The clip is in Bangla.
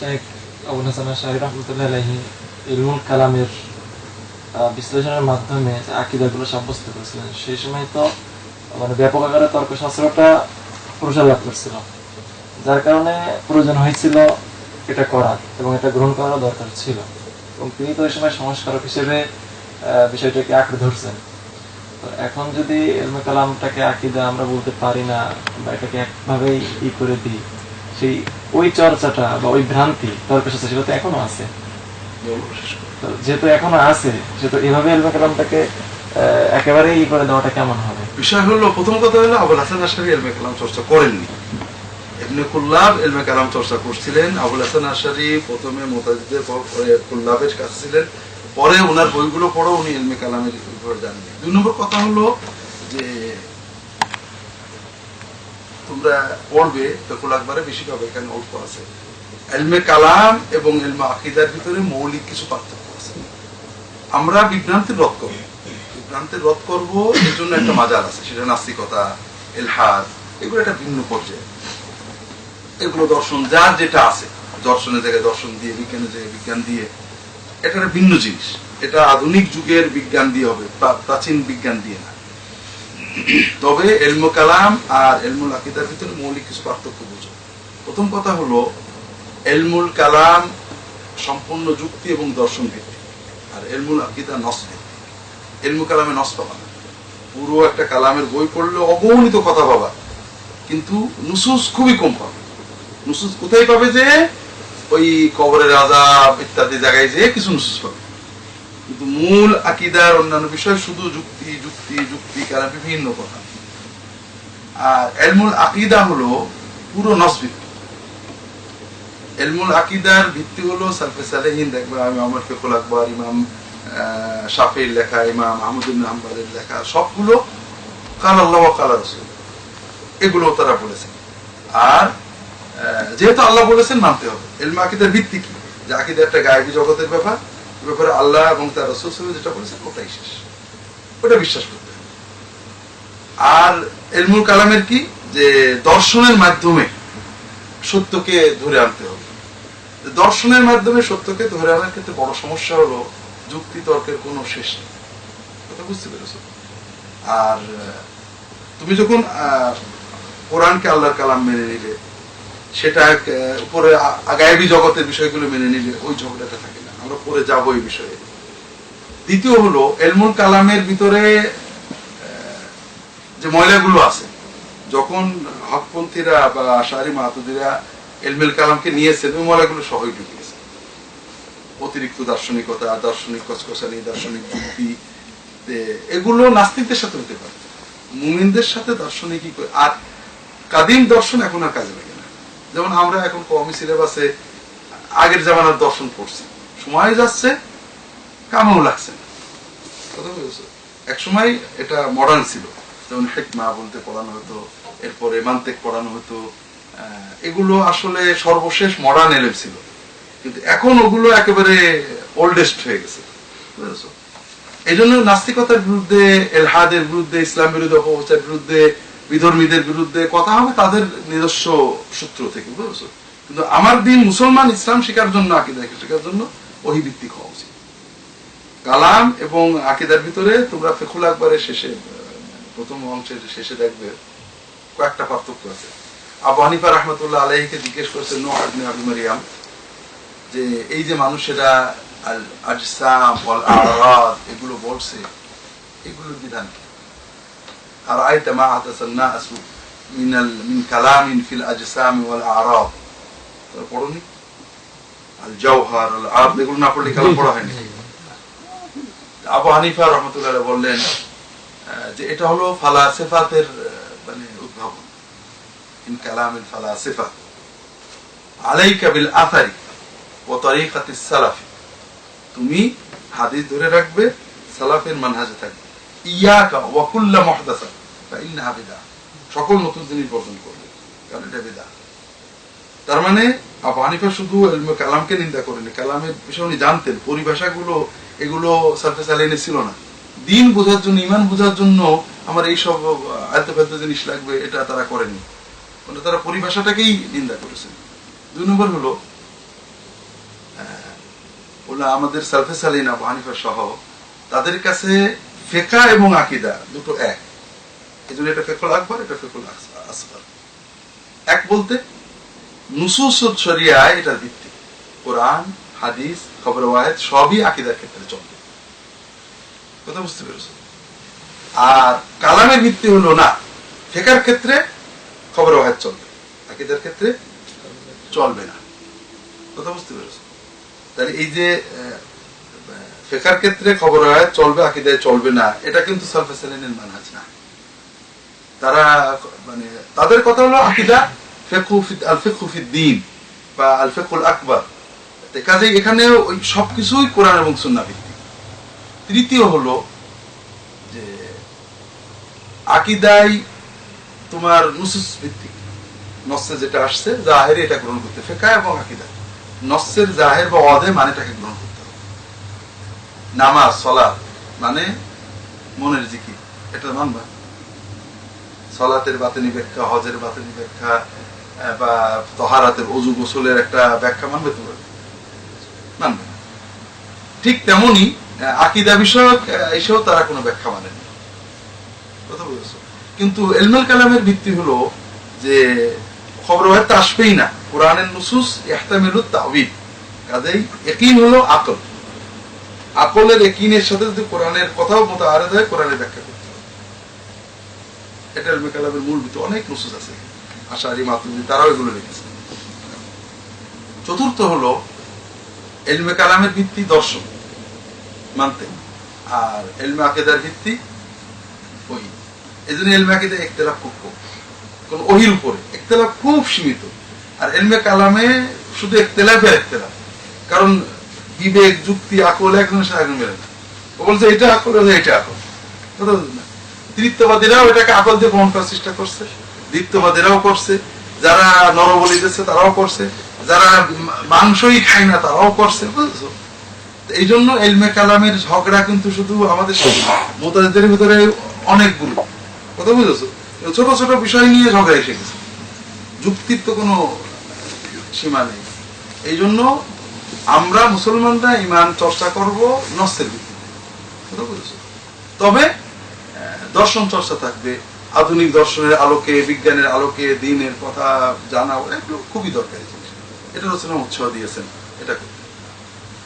শেখ আবুল হাসান শাহি রহমতুল্লাহ আলহী ইলমুল কালামের বিশ্লেষণের মাধ্যমে আকিদাগুলো সাব্যস্ত করেছিলেন। সেই সময় তো মানে ব্যাপক আকারে তর্কশাস্ত্রটা প্রসার লাভ করছিল। যার কারণে প্রয়োজন হয়েছিল এটা করা এবং এটা গ্রহণ করারও দরকার ছিল। এবং তিনি তো ওই সময় সংস্কারক হিসেবে বিষয়টাকে আঁকড়ে ধরছেন। তো এখন যদি এলমে কালামটাকে আকিদা আমরা বলতে পারি না, বা এটাকে একভাবেই ই করে দিই সেই ওই চর্চাটা বা ওই ভ্রান্তি তর্কশাস্ত্র সেটা তো এখনও আছে। যেহেতু এখনও আছে, সেহেতু এভাবে কালামটাকে একেবারেই ই করে দেওয়াটা কেমন হবে? বিষয় হলো, প্রথম কথা হলো, আবুল হাসান কালাম চর্চা করেননি। ইবনে কুল্লাব এলমে কালাম চর্চা করছিলেন। আবুল হাসান আশারি প্রথমে মোতাজিদের কুল্লাবের কাছে ছিলেন। পরে ওনার বইগুলো পড়ো উনি এলমে কালামের উপর জানেন দুই নম্বর কথা হলো যে তোমরা পড়বে তকুল আকবরে বেশি পাবে, এখানে অল্প আছে। এলমে কালাম এবং এলমে আকিদার ভিতরে মৌলিক কিছু পার্থক্য আছে। আমরা বিভ্রান্তি রদ করব। বিভ্রান্তি রদ করব এর জন্য একটা মাজার আছে, সেটা নাস্তিকতা, এলহাদ, এগুলো একটা ভিন্ন পর্যায়ে। এগুলো দর্শন, যার যেটা আছে, দর্শনের জায়গায় দর্শন দিয়ে, বিজ্ঞানের জায়গায় বিজ্ঞান দিয়ে এটা একটা ভিন্ন জিনিস। এটা আধুনিক যুগের বিজ্ঞান দিয়ে হবে প্রাচীন বিজ্ঞান দিয়ে না। তবে এলমো কালাম আর এলমুল আকিদার ভিতরে মৌলিক কিছু পার্থক্য বুঝো। প্রথম কথা হলো, এলমুল কালাম সম্পূর্ণ যুক্তি এবং দর্শন ভিত্তিক, আর এলমুল আকিদা নস ভিত্তিক। এলমু কালামে নস পাবা না। পুরো একটা কালামের বই পড়লে অগণিত কথা পাবা, কিন্তু নুসুস খুবই কম পাবে। নুসুস কোথায় পাবে যে, ওই কবরের আজাব ইত্যাদি জায়গায় যে কিছু নুসুস পাবে। কিন্তু মূল আকিদার অন্যান্য বিষয় শুধু যুক্তি যুক্তি যুক্তি কারা বিভিন্ন কথা। আর এলমুল আকিদা হলো পুরো নস এলমুল আকিদার ভিত্তি হলো সালফে সালেহীন, দেখবে আমি আমার ফেকুল আকবর, ইমাম শাফির লেখা, ইমাম আহমদুল হাম্বালের লেখা, সবগুলো কাল আল্লাহ কাল রসুল। এগুলো তারা বলেছেন। আর যেহেতু আল্লাহ বলেছেন মানতে হবে। এলমা আকিদার ভিত্তি কি? যে আকিদা একটা গায়েবী জগতের ব্যাপার ব্যাপারে আল্লাহ এবং তার রসুল সাল্লাল্লাহু যেটা বলেছেন ওটাই শেষ। ওটা বিশ্বাস করতে হবে। আর এলমুল কালামের কি? যে দর্শনের মাধ্যমে সত্যকে ধরে আনতে হবে। দর্শনের মাধ্যমে সত্যকে ধরে আনার ক্ষেত্রে বড় সমস্যা হলো যুক্তি তর্কের কোনো শেষ নেই। কথা বুঝতে পেরেছ আর তুমি যখন কোরআনকে আল্লাহর কালাম মেনে নিলে সেটা উপরে আ- গায়েবী জগতের বিষয়গুলো মেনে নিলে, ওই ঝগড়াটা থাকে না। আমরা পরে যাব এই বিষয়ে। দ্বিতীয় হলো, এলমুল কালামের ভিতরে যে ময়লাগুলো আছে, যখন হকপন্থীরা বা আশারি মাহাতুদিরা এলমেল কালামকে নিয়েছেন, ওই ময়লাগুলো সহই ঢুকিয়েছে অতিরিক্ত দার্শনিকতা, দার্শনিক কচকচানি, দার্শনিক যুক্তি এগুলো নাস্তিকদের সাথে হতে পারে। মুমিনদের সাথে দার্শনিকই করে আর কাদিম দর্শন এখন আর কাজে লাগে না। যেমন আমরা এখন কমই সিলেবাসে আগের জামানার দর্শন পড়ছি। সময় যাচ্ছে, কামেও লাগছে না। এক সময় এটা মডার্ন ছিল। যেমন হেকমা বলতে পড়ানো হতো, এরপরে মান্তেক পড়ানো হতো এগুলো আসলে সর্বশেষ মডার্ন এলেম ছিল। কিন্তু এখন ওগুলো একেবারে ওল্ডেস্ট হয়ে গেছে। বুঝেছ এই জন্য নাস্তিকতার বিরুদ্ধে, এলহাদের বিরুদ্ধে, ইসলাম বিরুদ্ধে অপপ্রচার বিরুদ্ধে, বিধর্মীদের বিরুদ্ধে কথা হবে তাদের নিজস্ব সূত্র থেকে। বুঝেছ কিন্তু আমার দিন মুসলমান ইসলাম শেখার জন্য, আকিদা শেখার জন্য ওহি ভিত্তিক হওয়া উচিত। কালাম এবং আকিদার ভিতরে তোমরা ফেকুল আকবরের শেষে প্রথম অংশের শেষে দেখবে কয়েকটা পার্থক্য আছে। আবু হানিফা রহমতুল্লাহ আলাইকে জিজ্ঞেস করেছে নো আবনে আবু মারিয়াম যে, এই যে মানুষেরা আল এগুলো বলছে, এগুলোর বিধান কি? আর আইতা মা আতাসান নাসু মিনাল, মিন কালামিন ফিল আজসাম ওয়াল আরাদ। পড়োনি? জাওহার আল এগুলো না পড়লে কালাম পড়া হয়নি। আবু হানিফা রহমতুল্লাহ বললেন যে এটা হলো ফালাসিফাতের মানে উদ্ভাবন। ইন কালামিল ফালাসিফা, আলাইকা বিল আথারি ও সালাফি। তুমি হাদিস ধরে রাখবে, সালাফের মানহাজে থাকবে। ইয়াকা ওয়া কুল্লা মুহদাসা সকল নতুন জিনিস বর্জন করবে, কারণ এটা বিদআ তার মানে আবু হানিফা শুধু কালামকে নিন্দা করেনি। কালামের বিষয় উনি জানতেন, পরিভাষাগুলো, এগুলো সার্ফেস আলাইনে ছিল না। দিন বোঝার জন্য, ইমান বোঝার জন্য আমার এই সব আয়ত্ত জিনিস লাগবে, এটা তারা করেনি। মানে তারা পরিভাষাটাকেই নিন্দা করেছেন। দুই নম্বর হলো ওলা আমাদের সালফে সালিন আবু হানিফা সহ তাদের কাছে ফেকা এবং আকিদা দুটো এক। এই জন্য এটা ফেকুল আকবর, এটা ফেকুল আসবার এক বলতে নুসুস শরিয়ায় এটার ভিত্তি কোরআন, হাদিস, খবর ওয়াহেদ সবই আকিদার ক্ষেত্রে চলবে। কথা বুঝতে পেরেছ? আর কালামের ভিত্তি হলো না, ফেকার ক্ষেত্রে খবর ওয়াহেদ চলবে। আকিদার ক্ষেত্রে চলবে না। কথা বুঝতে তাহলে এই যে ফেকার ক্ষেত্রে খবর চলবে, আকিদায় চলবে না, এটা কিন্তু না। তারা মানে তাদের কথা হলো আকিদা ফেকু ফি- আল ফিকহু ফিদ দ্বীন বা আল ফিকহুল আকবার তো কাজেই এখানে ওই সবকিছুই কোরআন এবং সুন্নাহ ভিত্তিক। তৃতীয় হলো যে আকিদাই তোমার নুসুস ভিত্তিক। নসে যেটা আসছে, জাহেরে এটা গ্রহণ করতে ফেকা এবং আকিদা। নসের জাহের বা অদে মানেটাকে গ্রহণ করতে হবে। নামাজ, সলাৎ মানে মনের জিকির। এটা মানবা? সলাতের বাতিনি ব্যাখ্যা হজের বাতিনি ব্যাখ্যা বা তহারাতের অজু গোসলের একটা ব্যাখ্যা মানবে তোমরা? মানবে ঠিক তেমনি আকিদা বিষয়ক এসেও তারা কোনো ব্যাখ্যা মানেনি। কথা বুঝেছ কিন্তু এলমেল কালামের ভিত্তি হলো যে খবর হয়তো আসবেই না। কোরআনের নুসুস ইহতামিলুত তাওয়িল কাজেই একিন হলো আকল। আকলের একিনের সাথে যদি কোরআনের কথাও মতো আরে হয় কোরআনের ব্যাখ্যা করতে হবে। এটা এলমে কালামের মূল ভিত্তি। অনেক নুসুস আছে আশারি মাতুদি তারাও এগুলো লিখেছে। চতুর্থ হলো এলমে কালামের ভিত্তি দর্শন, মানতে। আর এলমে আকেদার ভিত্তি ওই এই জন্য এলমে আকিদা একতলাফ খুব কম। কোন ওহির উপরে একতলাফ খুব সীমিত। আর এলমে কালামে শুধু একতলাফ আর একতলাফ। কারণ বিবেক, যুক্তি, আকল একজনের সাথে একজন মেলে না। ও বলছে, এটা আকল এটা আকল? তৃতীয়বাদীরাও এটাকে আকল দিয়ে প্রমাণ করার চেষ্টা করছে। দ্বিতীয়বাদীরাও করছে, যারা নরবলি দিচ্ছে তারাও করছে, যারা মাংসই খায় না তারাও করছে, বুঝছ? এই জন্য এলমে কালামের ঝগড়া কিন্তু শুধু আমাদের মোতাদের ভিতরে অনেকগুলো কথা বুঝেছ? ছোট ছোট বিষয় নিয়ে ঝগড়া এসে গেছে যুক্তির তো কোনো সীমা নেই। এই জন্য আমরা মুসলমানরা ইমান চর্চা করব নস্যের ভিত্তিতে। কথা বুঝেছ? তবে দর্শন চর্চা থাকবে। আধুনিক দর্শনের আলোকে, বিজ্ঞানের আলোকে, দিনের কথা জানা, এগুলো খুবই দরকারি জিনিস। এটা রচনা উৎসাহ দিয়েছেন। এটা